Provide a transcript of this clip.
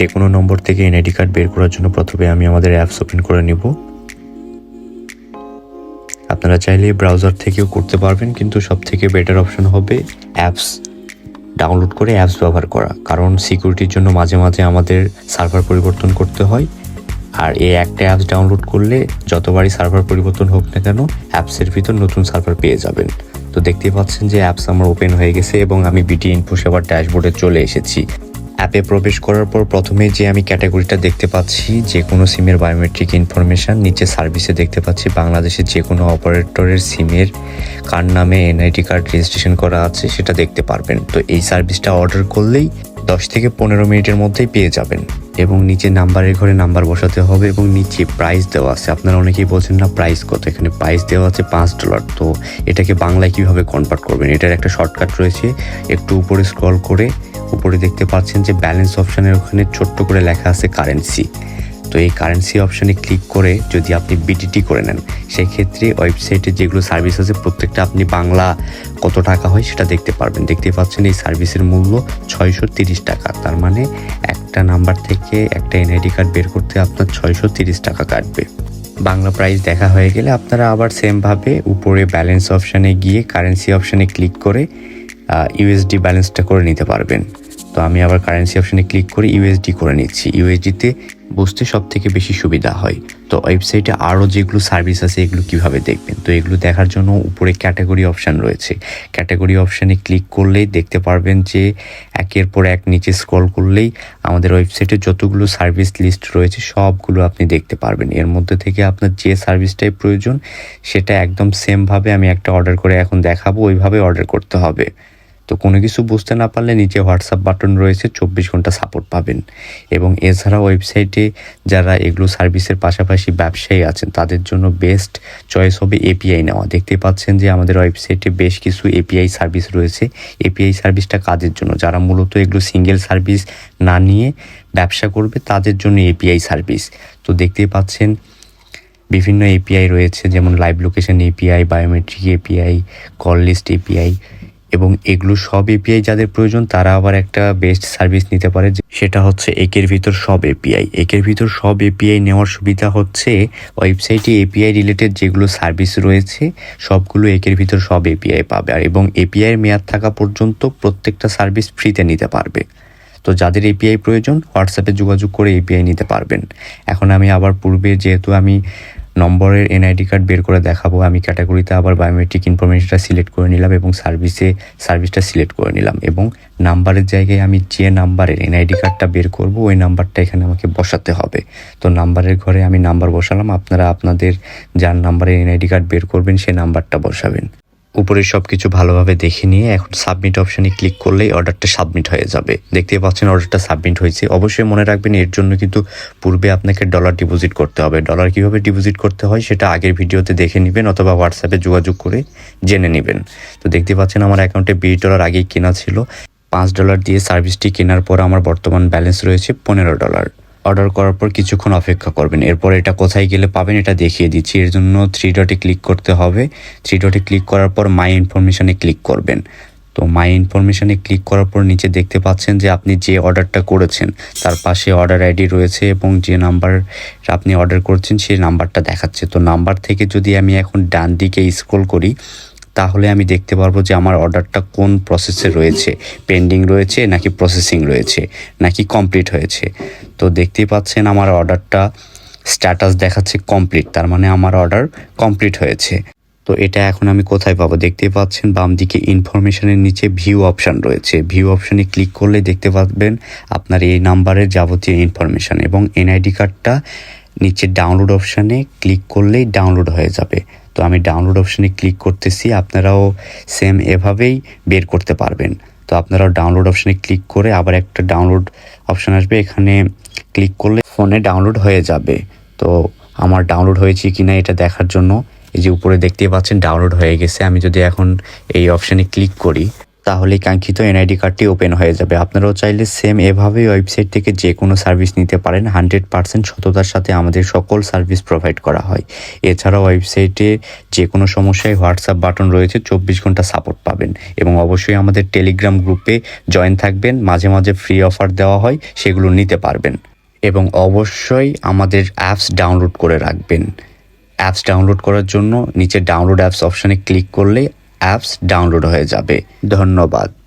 যে কোনো নম্বর থেকে এনআইডি কার্ড বের করার জন্য প্রথমে আমি আমাদের অ্যাপস ওপেন করে নিব। আপনারা চাইলে ব্রাউজার থেকেও করতে পারবেন, কিন্তু সব থেকে বেটার অপশন হবে অ্যাপস। ডাউনলোড করে অ্যাপস ব্যবহার করা, কারণ সিকিউরিটির জন্য মাঝে মাঝে আমাদের সার্ভার পরিবর্তন করতে হয়। আর এই একটা অ্যাপস ডাউনলোড করলে যতবারই সার্ভার পরিবর্তন হোক না কেন, অ্যাপসের ভিতর নতুন সার্ভার পেয়ে যাবেন। তো দেখতেই পাচ্ছেন যে অ্যাপস আমার ওপেন হয়ে গেছে এবং আমি বিটি ইনফো সেবার ড্যাশবোর্ডে চলে এসেছি। অ্যাপে প্রবেশ করার পর প্রথমে যে আমি ক্যাটাগরিটা দেখতে পাচ্ছি যে কোনো সিমের বায়োমেট্রিক ইনফরমেশান নিচে সার্ভিসে দেখতে পাচ্ছি বাংলাদেশের যে কোনো অপারেটরের সিমের কার নামে এনআইডি কার্ড রেজিস্ট্রেশন করা আছে, সেটা দেখতে পারবেন। তো এই সার্ভিসটা অর্ডার করলেই দশ থেকে পনেরো মিনিটের মধ্যেই পেয়ে যাবেন। এবং নিচে নাম্বারের ঘরে নাম্বার বসাতে হবে এবং নিচে প্রাইস দেওয়া আছে। আপনারা অনেকেই বলছেন, না প্রাইস কত? এখানে প্রাইস দেওয়া আছে পাঁচ ডলার তো এটাকে বাংলায় কীভাবে কনভার্ট করবেন? এটার একটা শর্টকাট রয়েছে। একটু উপরে স্ক্রল করে উপরে দেখতে পাচ্ছেন যে ব্যালেন্স অপশানের ওখানে ছোট্ট করে লেখা আছে কারেন্সি তো এই কারেন্সি অপশানে ক্লিক করে যদি আপনি বিটিটি করে নেন, সেক্ষেত্রে ওয়েবসাইটে যেগুলো সার্ভিস আছে, প্রত্যেকটা আপনি বাংলা কত টাকা হয় সেটা দেখতে পারবেন। দেখতে পাচ্ছেন এই সার্ভিসের মূল্য ছয়শো তিরিশ টাকা। তার মানে একটা নাম্বার থেকে একটা এনআইডি কার্ড বের করতে আপনার ছয়শো তিরিশ টাকা কাটবে। বাংলা প্রাইস দেখা হয়ে গেলে আপনারা আবার সেমভাবে উপরে ব্যালেন্স অপশানে গিয়ে কারেন্সি অপশানে ক্লিক করে ইউএসডি ব্যালেন্সটা করে নিতে পারবেন। তো আমি আবার কারেন্সি অপশানে ক্লিক করে ইউএসডি করে নিচ্ছি। ইউএসডিতে বসতে সব থেকে বেশি সুবিধা হয়। তো ওয়েবসাইটে আরও যেগুলো সার্ভিস আছে, এগুলো কীভাবে দেখবেন? তো এগুলো দেখার জন্য উপরে ক্যাটাগরি অপশান রয়েছে। ক্যাটাগরি অপশানে ক্লিক করলেই দেখতে পারবেন যে একের পর এক নিচে স্ক্রল করলেই আমাদের ওয়েবসাইটে যতগুলো সার্ভিস লিস্ট রয়েছে, সবগুলো আপনি দেখতে পারবেন। এর মধ্যে থেকে আপনার যে সার্ভিসটাই প্রয়োজন, সেটা একদম সেমভাবে আমি একটা অর্ডার করে এখন দেখাবো, ওইভাবে অর্ডার করতে হবে। তো কোনো কিছু বুঝতে না পারলে নিচে হোয়াটসঅ্যাপ বাটন রয়েছে, চব্বিশ ঘণ্টা সাপোর্ট পাবেন। এবং এছাড়া ওয়েবসাইটে যারা এগুলো সার্ভিসের পাশাপাশি ব্যবসায়ী আছেন, তাদের জন্য বেস্ট চয়েস হবে এপিআই নেওয়া। দেখতে পাচ্ছেন যে আমাদের ওয়েবসাইটে বেশ কিছু এপিআই সার্ভিস রয়েছে। এপিআই সার্ভিসটা কাজের জন্য। যারা মূলত এগুলো সিঙ্গেল সার্ভিস না নিয়ে ব্যবসা করবে, তাদের জন্য এপিআই সার্ভিস তো দেখতেই পাচ্ছেন, বিভিন্ন এপিআই রয়েছে, যেমন live location API biometric API call list API এবং এগুলো সব এপিআই যাদের প্রয়োজন, তারা আবার একটা বেস্ট সার্ভিস নিতে পারে সেটা হচ্ছে একের ভিতর সব এপিআই একের ভিতর সব এপিআই নেওয়ার সুবিধা হচ্ছে ওয়েবসাইটে এপিআই রিলেটেড যেগুলো সার্ভিস রয়েছে, সবগুলো একের ভিতর সব এপিআই পাবে। আর এবং এপিআই মেয়াদ থাকা পর্যন্ত প্রত্যেকটা সার্ভিস ফ্রিতে নিতে পারবে। তো যাদের এপিআই প্রয়োজন হোয়াটসঅ্যাপে যোগাযোগ করে এপিআই নিতে পারবেন। এখন আমি আবার পূর্বে যেহেতু আমি নম্বরের এনআইডি কার্ড বের করে দেখাবো। আমি ক্যাটাগরিতে আবার বায়োমেট্রিক ইনফরমেশনটা সিলেক্ট করে নিলাম এবং সার্ভিসে সার্ভিসটা সিলেক্ট করে নিলাম এবং নাম্বারের জায়গায় আমি যে নাম্বারের এনআইডি কার্ডটা বের করব, ওই নাম্বারটা এখানে আমাকে বসাতে হবে। তো নাম্বারের ঘরে আমি নাম্বার বসালাম। আপনারা আপনাদের যার নাম্বারের এনআইডি কার্ড বের করবেন সেই নাম্বারটা বসাবেন। উপরে সব কিছু ভালোভাবে দেখে নিয়ে এখন সাবমিট অপশানে ক্লিক করলেই অর্ডারটা সাবমিট হয়ে যাবে। দেখতে পাচ্ছেন অর্ডারটা সাবমিট হয়েছে। অবশ্যই মনে রাখবেন, এর জন্য কিন্তু পূর্বে আপনাকে ডলার ডিপোজিট করতে হবে। ডলার কীভাবে ডিপোজিট করতে হয় সেটা আগের ভিডিওতে দেখে নেবেন অথবা হোয়াটসঅ্যাপে যোগাযোগ করে জেনে নেবেন। তো দেখতে পাচ্ছেন আমার অ্যাকাউন্টে বিশ ডলার আগেই কেনা ছিল। পাঁচ ডলার দিয়ে সার্ভিসটি কেনার পর আমার বর্তমান ব্যালেন্স রয়েছে পনেরো ডলার অর্ডার করার পর কিছুক্ষণ অপেক্ষা করবেন। এরপর এটা কোথায় গেলে পাবেন এটা দেখিয়ে দিচ্ছি। এর জন্য থ্রি ডটে ক্লিক করতে হবে। থ্রি ডটে ক্লিক করার পর মাই ইনফরমেশনে ক্লিক করবেন। তো মাই ইনফরমেশনে ক্লিক করার পর নিচে দেখতে পাচ্ছেন যে আপনি যে অর্ডারটা করেছেন, তার পাশে অর্ডার আইডি রয়েছে এবং যে নাম্বার আপনি অর্ডার করছেন সেই নাম্বারটা দেখাচ্ছে। তো নাম্বার থেকে যদি আমি এখন ডান দিকে স্ক্রল করি তাহলে আমি দেখতে পারব যে আমার অর্ডারটা কোন প্রসেসে রয়েছে। পেন্ডিং রয়েছে নাকি প্রসেসিং রয়েছে, নাকি কমপ্লিট হয়েছে। তো দেখতেই পাচ্ছেন আমার অর্ডারটা স্ট্যাটাস দেখাচ্ছে কমপ্লিট তার মানে আমার অর্ডার কমপ্লিট হয়েছে। তো এটা এখন আমি কোথায় পাবো? দেখতে পাচ্ছেন বাম দিকে ইনফরমেশনের নিচে ভিউ অপশান রয়েছে। ভিউ অপশানে ক্লিক করলে দেখতে পাবেন আপনার এই নাম্বারের যাবতীয় ইনফরমেশান এবং এনআইডি কার্ডটা নিচে ডাউনলোড অপশানে ক্লিক করলেই ডাউনলোড হয়ে যাবে। তো আমি ডাউনলোড অপশানে ক্লিক করতেছি, আপনারাও সেম এভাবেই বের করতে পারবেন। তো আপনারাও ডাউনলোড অপশানে ক্লিক করে আবার একটা ডাউনলোড অপশান আসবে, এখানে ক্লিক করলে ফোনে ডাউনলোড হয়ে যাবে। তো আমার ডাউনলোড হয়েছে কিনা এটা দেখার জন্য, এই যে উপরে দেখতেই পাচ্ছেন ডাউনলোড হয়ে গেছে। আমি যদি এখন এই অপশানে ক্লিক করি তাহলেই কাঙ্ক্ষিত এনআইডি কার্ডটি ওপেন হয়ে যাবে। আপনারাও চাইলে সেম এভাবেই ওয়েবসাইট থেকে যে কোনো সার্ভিস নিতে পারেন। হান্ড্রেড পার্সেন্ট সততার সাথে আমাদের সকল সার্ভিস প্রোভাইড করা হয়। এছাড়াও ওয়েবসাইটে যে কোনো সমস্যায় হোয়াটসঅ্যাপ বাটন রয়েছে, চব্বিশ ঘণ্টা সাপোর্ট পাবেন। এবং অবশ্যই আমাদের টেলিগ্রাম গ্রুপে জয়েন থাকবেন। মাঝে মাঝে ফ্রি অফার দেওয়া হয়, সেগুলো নিতে পারবেন। এবং অবশ্যই আমাদের অ্যাপস ডাউনলোড করে রাখবেন। অ্যাপস ডাউনলোড করার জন্য নিচে ডাউনলোড অ্যাপস অপশানে ক্লিক করলে অ্যাপস ডাউনলোড হয়ে যাবে। ধন্যবাদ।